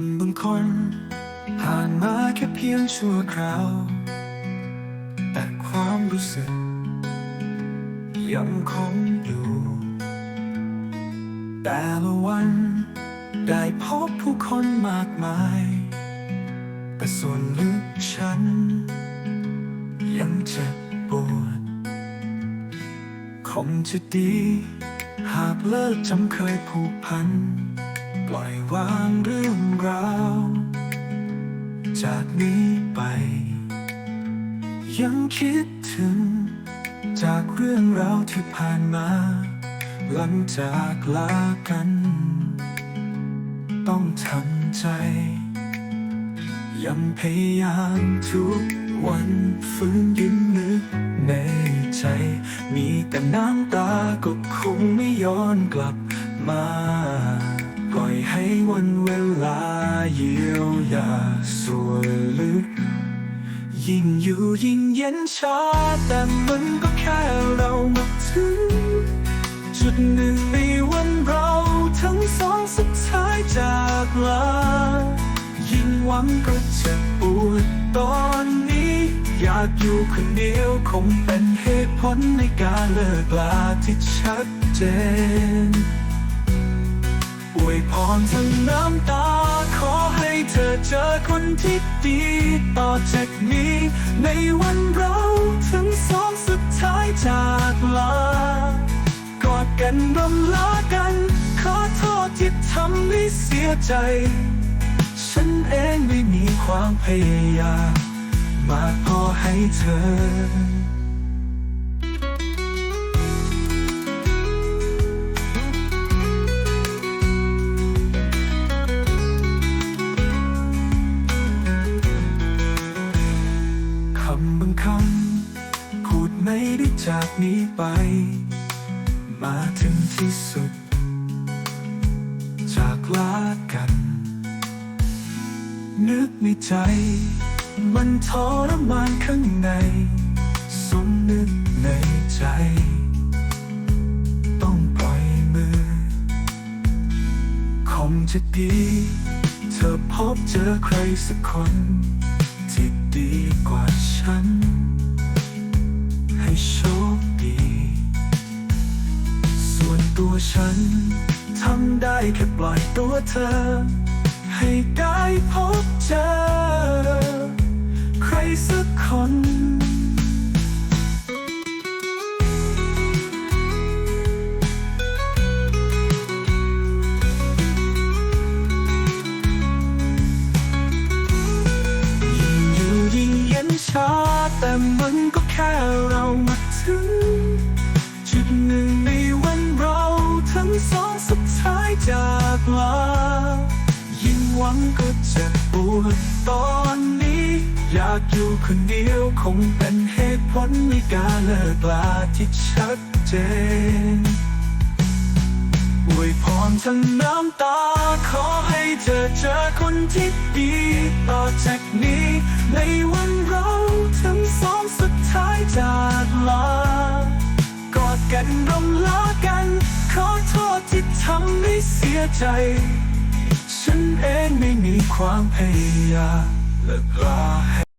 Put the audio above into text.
นบางคน ผ่านมาแค่เพียงชั่วคราว แต่ความรู้สึก ยังคงอยู่ แต่ละวัน ได้พบผู้คนมากมาย แต่ส่วนลึกฉัน ยังเจ็บปวด คงจะดี หากเลิกจำเคยผูกพัน ล่อยวางเรื่องราว จากนี้ไป ยังคิดถึง จากเรื่องราวที่ผ่านมา หลังจากลากัน ต้องทำใจ ยังพยายามทุกวันฟื้นยิ้มนึกในใจ มีแต่น้ำตาก็คงไม่ย้อนกลับมา ล่อยให้วันเวลาเยียวยาส่วนลึก ยิ่งอยู่ยิ่งเย็นชาแต่มันก็แค่เรามาถึง จุดหนึ่งในวันเราทั้งสองสุดท้ายจากลา ยิ่งหวังก็เจ็บปวดตอนนี้ อยากอยู่คนเดียวคงเป็นเหตุผลในการเลิกลาที่ชัดเจน จอคนที่ดีต่อจากนี้ ในวันเราทั้งสองสุดท้ายจากลา กอดกันรำลากัน ขอโทษที่ทำให้เสียใจ ฉันเองไม่มีความพยายามมากพอให้เธอ คำบางคำพูดไม่ได้จากนี้ไป มาถึงที่สุด จากลากัน นึกในใจ มันทรมานข้างใน สมนึกในใจ ต้องปล่อยมือ คงจะดี เธอพบเจอใครสักคนที่ดีกว่า ทำได้แค่ปล่อยตัวเธอ ให้ได้พบเจอ ใครสักคนยิ่งอยู่ยิ่งเย็นชาแต่มันก็แค่เรามาถึง จุดหนึ่งในวันเราทั้งสอง ลายิ่งหวังก็เจ็บปวดตอนนี้ อยากอยู่คนเดียวคงเป็นเหตุผลในการเลิกลาที่ชัดเจนอวยพรทั้งน้ำตา ขอให้เธอเจอคนที่ดี ต่อจากนี้ในวันเรา ทำให้เสียใจ ฉันเองไม่มีความพยายามและกลาให้